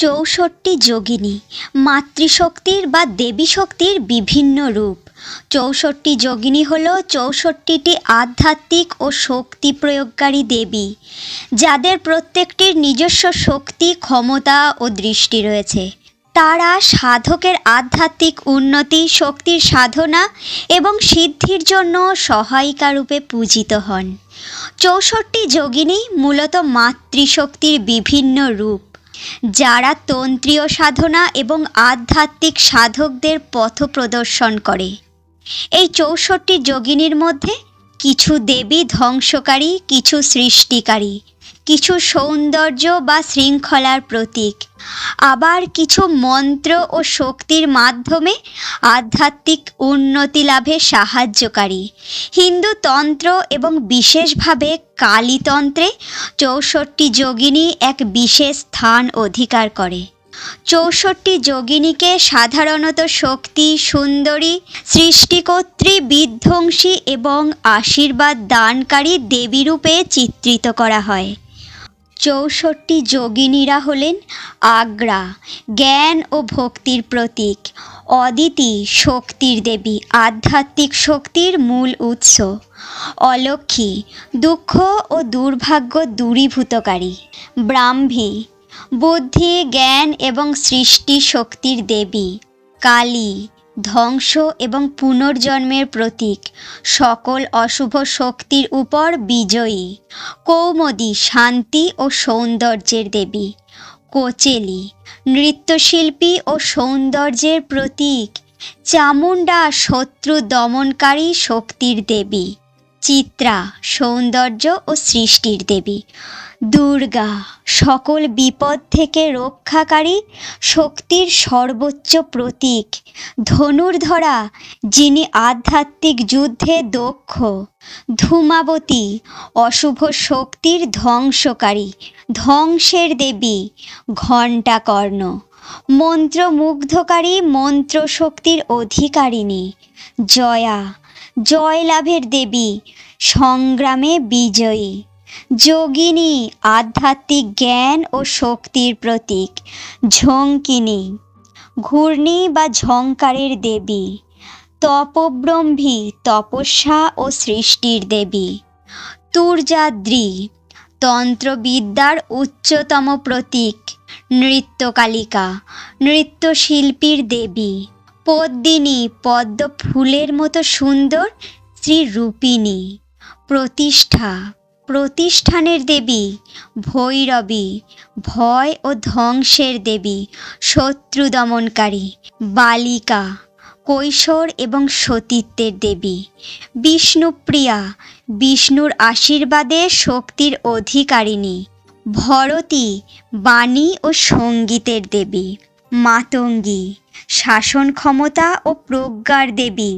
চৌষট্টি যোগিনী, মাতৃশক্তির বা দেবী শক্তির বিভিন্ন রূপ। চৌষট্টি যোগিনী হল চৌষট্টিটি আধ্যাত্মিক ও শক্তি প্রয়োগকারী দেবী, যাদের প্রত্যেকটির নিজস্ব শক্তি, ক্ষমতা ও দৃষ্টি রয়েছে। তারা সাধকের আধ্যাত্মিক উন্নতি, শক্তির সাধনা এবং সিদ্ধির জন্য সহায়িকা রূপে পূজিত হন। চৌষট্টি যোগিনী মূলত মাতৃশক্তির বিভিন্ন রূপ। যারা তন্ত্রীয় সাধনা এবং আধ্যাত্মিক সাধকদের পথ প্রদর্শন করে। এই চৌষট্টি যোগিনীর মধ্যে কিছু দেবী ধ্বংসকারী, কিছু সৃষ্টিকারী। কিছু সৌন্দর্য বা শৃঙ্খলার প্রতীক। আবার কিছু মন্ত্র ও শক্তির মাধ্যমে আধ্যাত্মিক উন্নতি লাভে সাহায্যকারী। হিন্দু তন্ত্র এবং বিশেষভাবে কালীতন্ত্রে চৌষট্টি যোগিনী এক বিশেষ স্থান অধিকার করে। চৌষট্টি যোগিনীকে সাধারণত শক্তি, সুন্দরী, সৃষ্টিকর্ত্রী, বিধ্বংসী এবং আশীর্বাদ দানকারী দেবীরূপে চিত্রিত করা হয়। চৌষট্টি যোগিনীরা হলেন আগ্রা, জ্ঞান ও ভক্তির প্রতীক। অদিতি শক্তির দেবী, আধ্যাত্মিক শক্তির মূল উৎস। অলক্ষী দুঃখ ও দুর্ভাগ্য দূরীভূতকারী। ব্রাহ্মী, বুদ্ধি, জ্ঞান এবং সৃষ্টি শক্তির দেবী। কালী ধ্বংস এবং পুনর্জন্মের প্রতীক। সকল অশুভ শক্তির উপর বিজয়ী। কৌমদী শান্তি ও সৌন্দর্যের দেবী। কোচেলি নৃত্যশিল্পী ও সৌন্দর্যের প্রতীক। চামুণ্ডা শত্রু দমনকারী শক্তির দেবী। চিত্রা, সৌন্দর্য ও সৃষ্টির দেবী। দুর্গা, সকল বিপদ থেকে রক্ষাকারী, শক্তির সর্বোচ্চ প্রতীক। ধনুর্ধরা, যিনি আধ্যাত্মিক যুদ্ধে দক্ষ। ধূমাবতী, অশুভ শক্তির ধ্বংসকারী, ধ্বংসের দেবী, ঘণ্টাকর্ণ। মন্ত্রমুগ্ধকারী মন্ত্র শক্তির অধিকারিণী। জয়া জয়লাভের দেবী, সংগ্রামে বিজয়ী। যোগিনী, আধ্যাত্মিক জ্ঞান ও শক্তির প্রতীক, ঝঙ্কিনী। ঘূর্ণি বা ঝঙ্কারের দেবী, তপব্রহ্মী, তপস্যা ও সৃষ্টির দেবী। তুর্যাদ্রি, তন্ত্রবিদ্যার উচ্চতম প্রতীক, নৃত্যকালিকা, নৃত্যশিল্পীর দেবী। পদ্মিনী পদ্ম ফুলের মতো সুন্দর শ্রীরূপিণী। প্রতিষ্ঠা, প্রতিষ্ঠানের দেবী, ভৈরবী, ভয় ও ধ্বংসের দেবী, শত্রু দমনকারী, বালিকা, কৈশোর এবং সতীত্বের দেবী। বিষ্ণুপ্রিয়া, বিষ্ণুর আশীর্বাদে শক্তির অধিকারিণী। ভরতী, বাণী ও সঙ্গীতের দেবী। মাতঙ্গী। শাসন ক্ষমতা ও প্রজ্ঞার দেবী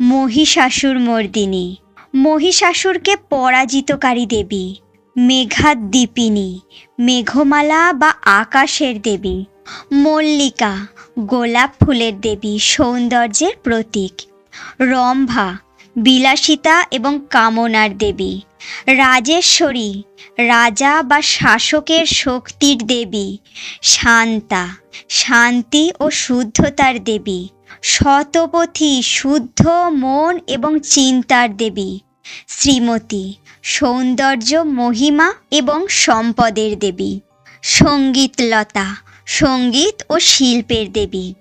মহিষাসুর মর্দিনী মহিষাসুরকে পরাজিতকারী দেবী মেঘাদ্বীপিনী মেঘমালা বা আকাশের দেবী, মল্লিকা, গোলাপ ফুলের দেবী সৌন্দর্যের প্রতীক, রম্ভা বিলাসিতা এবং কামনার দেবী। রাজেশ্বরী, রাজা বা শাসকের শক্তির দেবী। শান্তা, শান্তি ও শুদ্ধতার দেবী। শতপথী, শুদ্ধ, মন এবং চিন্তার দেবী। শ্রীমতী, সৌন্দর্য, মহিমা এবং সম্পদের দেবী। সঙ্গীতলতা, সংগীত ও শিল্পের দেবী।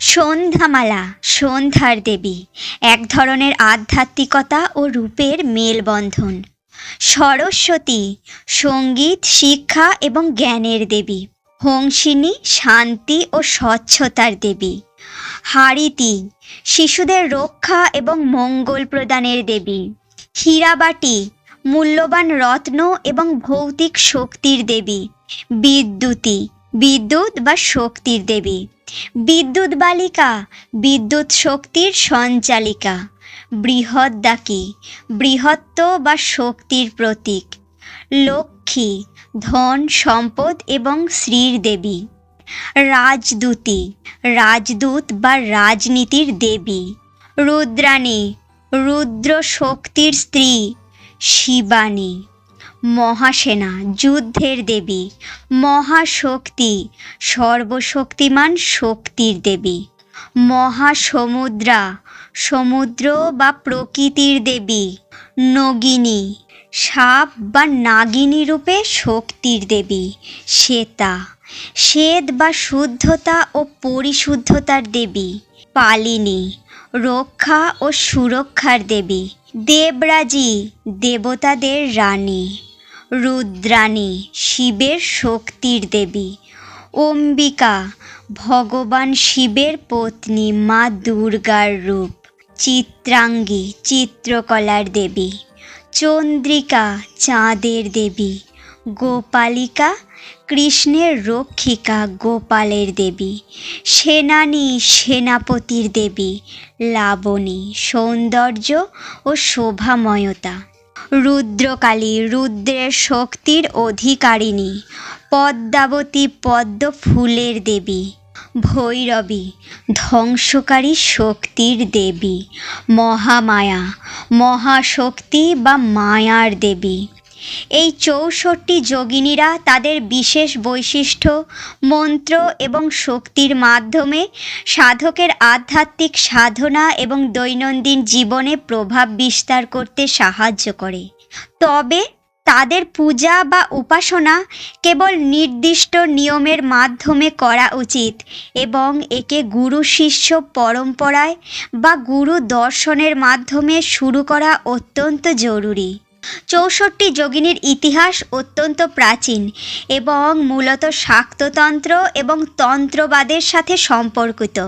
সন্ধ্যামালা, সন্ধ্যার দেবী, এক ধরনের আধ্যাত্মিকতা ও রূপের মেলবন্ধন। সরস্বতী, সংগীত, শিক্ষা এবং জ্ঞানের দেবী। হংসিনী, শান্তি ও স্বচ্ছতার দেবী। হারিতি, শিশুদের রক্ষা এবং মঙ্গল প্রদানের দেবী। হীরাবাটি, মূল্যবান রত্ন এবং ভৌতিক শক্তির দেবী। বিদ্যুতী বিদ্যুৎ বা শক্তির দেবী। বিদ্যুৎ বালিকা, বিদ্যুৎ শক্তির সঞ্চালিকা। বৃহদ্দাকি বৃহত্ব বা শক্তির প্রতীক। লক্ষ্মী, ধন, সম্পদ এবং শ্রীর দেবী। রাজদূতী, রাজদূত বা রাজনীতির দেবী। রুদ্রাণী, রুদ্র শক্তির স্ত্রী। শিবানী। মহাসেনা, যুদ্ধের দেবী, মহাশক্তি, সর্বশক্তিমান শক্তির দেবী, মহাসমুদ্রা, সমুদ্র বা প্রকৃতির দেবী, নগিনী, সাপ বা নাগিনী রূপে শক্তির দেবী, শ্বেতা, শ্বেত বা শুদ্ধতা ও পরিশুদ্ধতার দেবী, পালিনী, রক্ষা ও সুরক্ষার দেবী, দেবরাজি, দেবতাদের রানী। রুদ্রাণী, শিবের শক্তির দেবী। অম্বিকা, ভগবান শিবের পত্নী মা দুর্গার রূপ। চিত্রাঙ্গী, চিত্রকলার দেবী। চন্দ্রিকা, চাঁদের দেবী। গোপালিকা, কৃষ্ণের রক্ষিকা গোপালের দেবী। সেনানী, সেনাপতির দেবী। লাবণী, সৌন্দর্য ও শোভাময়তা। রুদ্রকালী, রুদ্রের শক্তির অধিকারিণী, পদ্মাবতী পদ্ম ফুলের দেবী, ভৈরবী, ধ্বংসকারী শক্তির দেবী, মহামায়া, মহাশক্তি বা মায়ার দেবী। এই চৌষট্টি যোগিনীরা তাদের বিশেষ বৈশিষ্ট্য, মন্ত্র এবং শক্তির মাধ্যমে সাধকের আধ্যাত্মিক সাধনা এবং দৈনন্দিন জীবনে প্রভাব বিস্তার করতে সাহায্য করে। তবে তাদের পূজা বা উপাসনা কেবল নির্দিষ্ট নিয়মের মাধ্যমে করা উচিত এবং একে গুরু শিষ্য পরম্পরায় বা গুরু দর্শনের মাধ্যমে শুরু করা অত্যন্ত জরুরি। চৌষট্টি যোগিনীর ইতিহাস অত্যন্ত প্রাচীন এবং মূলত শাক্ততন্ত্র এবং তন্ত্রবাদের সাথে সম্পর্কিত।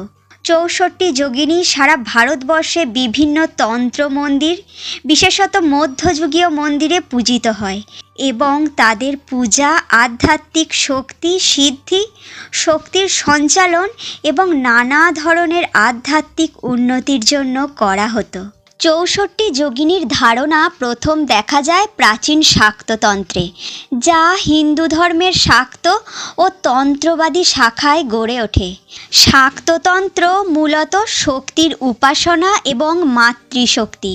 চৌষট্টি যোগিনী সারা ভারতবর্ষে বিভিন্ন তন্ত্র মন্দির, বিশেষত মধ্যযুগীয় মন্দিরে পূজিত হয় এবং তাদের পূজা, আধ্যাত্মিক শক্তি, সিদ্ধি, শক্তির সঞ্চালন এবং নানা ধরনের আধ্যাত্মিক উন্নতির জন্য করা হতো। চৌষট্টি যোগিনীর ধারণা প্রথম দেখা যায় প্রাচীন শাক্ততন্ত্রে, যা হিন্দু ধর্মের শাক্ত ও তন্ত্রবাদী শাখায় গড়ে ওঠে। শাক্ততন্ত্র মূলত শক্তির উপাসনা এবং মাতৃশক্তি।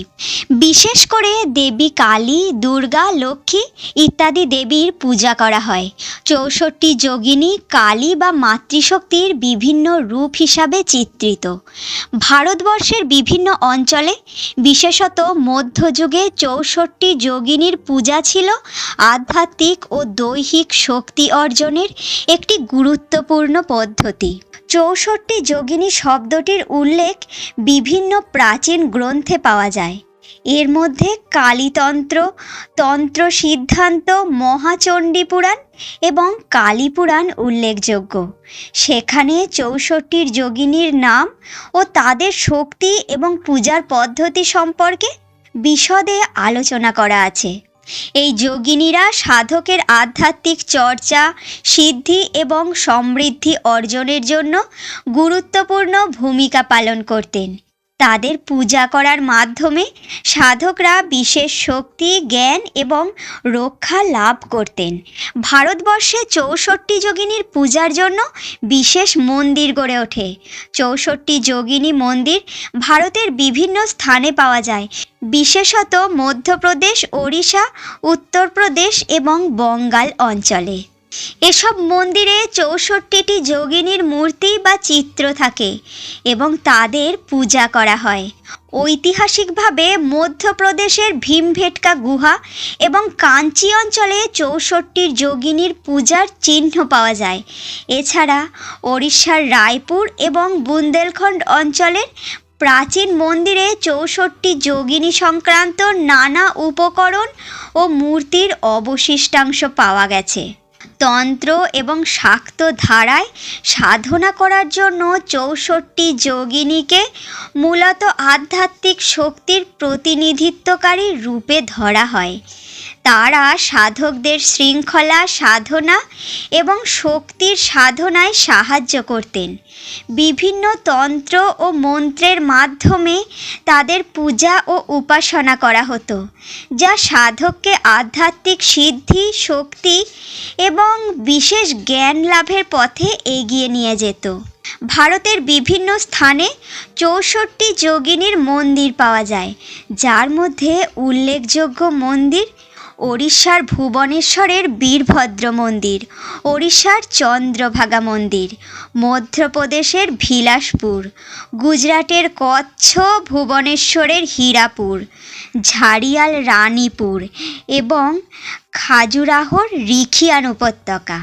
বিশেষ করে দেবী কালী, দুর্গা, লক্ষ্মী ইত্যাদি দেবীর পূজা করা হয়। চৌষট্টি যোগিনী কালী বা মাতৃশক্তির বিভিন্ন রূপ হিসাবে চিত্রিত। ভারতবর্ষের বিভিন্ন অঞ্চলে বিশেষত মধ্যযুগে চৌষট্টি যোগিনীর পূজা ছিল, আধ্যাত্মিক ও দৈহিক শক্তি অর্জনের একটি গুরুত্বপূর্ণ পদ্ধতি। চৌষট্টি যোগিনী শব্দটির উল্লেখ বিভিন্ন প্রাচীন গ্রন্থে পাওয়া যায়। এর মধ্যে কালীতন্ত্র তন্ত্র সিদ্ধান্ত মহাচণ্ডী পুরাণ এবং কালী পুরাণ উল্লেখযোগ্য। সেখানে চৌষট্টির যোগিনীর নাম ও তাদের শক্তি এবং পূজার পদ্ধতি সম্পর্কে বিশদে আলোচনা করা আছে। এই যোগিনীরা সাধকের আধ্যাত্মিক চর্চা, সিদ্ধি এবং সমৃদ্ধি অর্জনের জন্য গুরুত্বপূর্ণ ভূমিকা পালন করতেন। তাদের পূজা করার মাধ্যমে সাধকরা বিশেষ শক্তি, জ্ঞান এবং রক্ষা লাভ করতেন। ভারতবর্ষে চৌষট্টি যোগিনীর পূজার জন্য বিশেষ মন্দির গড়ে ওঠে। চৌষট্টি যোগিনী মন্দির ভারতের বিভিন্ন স্থানে পাওয়া যায়। বিশেষত মধ্যপ্রদেশ, ওড়িশা, উত্তরপ্রদেশ এবং বঙ্গাল অঞ্চলে। এসব মন্দিরে চৌষট্টিটি যোগিনীর মূর্তি বা চিত্র থাকে এবং তাদের পূজা করা হয়। ঐতিহাসিকভাবে মধ্যপ্রদেশের ভীমভেটকা গুহা এবং কাঞ্চি অঞ্চলে চৌষট্টির যোগিনীর পূজার চিহ্ন পাওয়া যায়। এছাড়া ওড়িশার রায়পুর এবং বুন্দেলখণ্ড অঞ্চলের প্রাচীন মন্দিরে চৌষট্টি যোগিনী সংক্রান্ত নানা উপকরণ ও মূর্তির অবশিষ্টাংশ পাওয়া গেছে। তন্ত্র এবং শাক্ত ধারায় সাধনা করার জন্য চৌষট্টি যোগিনীকে মূলত আধ্যাত্মিক শক্তির প্রতিনিধিত্বকারী রূপে ধরা হয়। তারা সাধকদের শৃঙ্খলা, সাধনা এবং শক্তির সাধনায় সাহায্য করতেন। বিভিন্ন তন্ত্র ও মন্ত্রের মাধ্যমে তাদের পূজা ও উপাসনা করা হতো, যা সাধককে আধ্যাত্মিক সিদ্ধি, শক্তি এবং বিশেষ জ্ঞান লাভের পথে এগিয়ে নিয়ে যেত। ভারতের বিভিন্ন স্থানে চৌষট্টি যোগিনীর মন্দির পাওয়া যায়, যার মধ্যে উল্লেখযোগ্য মন্দির ওড়িশার ভুবনেশ্বরের বীরভদ্র মন্দির, ওড়িশার চন্দ্রভাগা মন্দির, মধ্যপ্রদেশের ভিলাসপুর গুজরাটের কচ্ছ ভুবনেশ্বরের হীরাপুর, ঝাড়িয়াল রানীপুর এবং খাজুরাহোর রিখিয়ান উপত্যকা।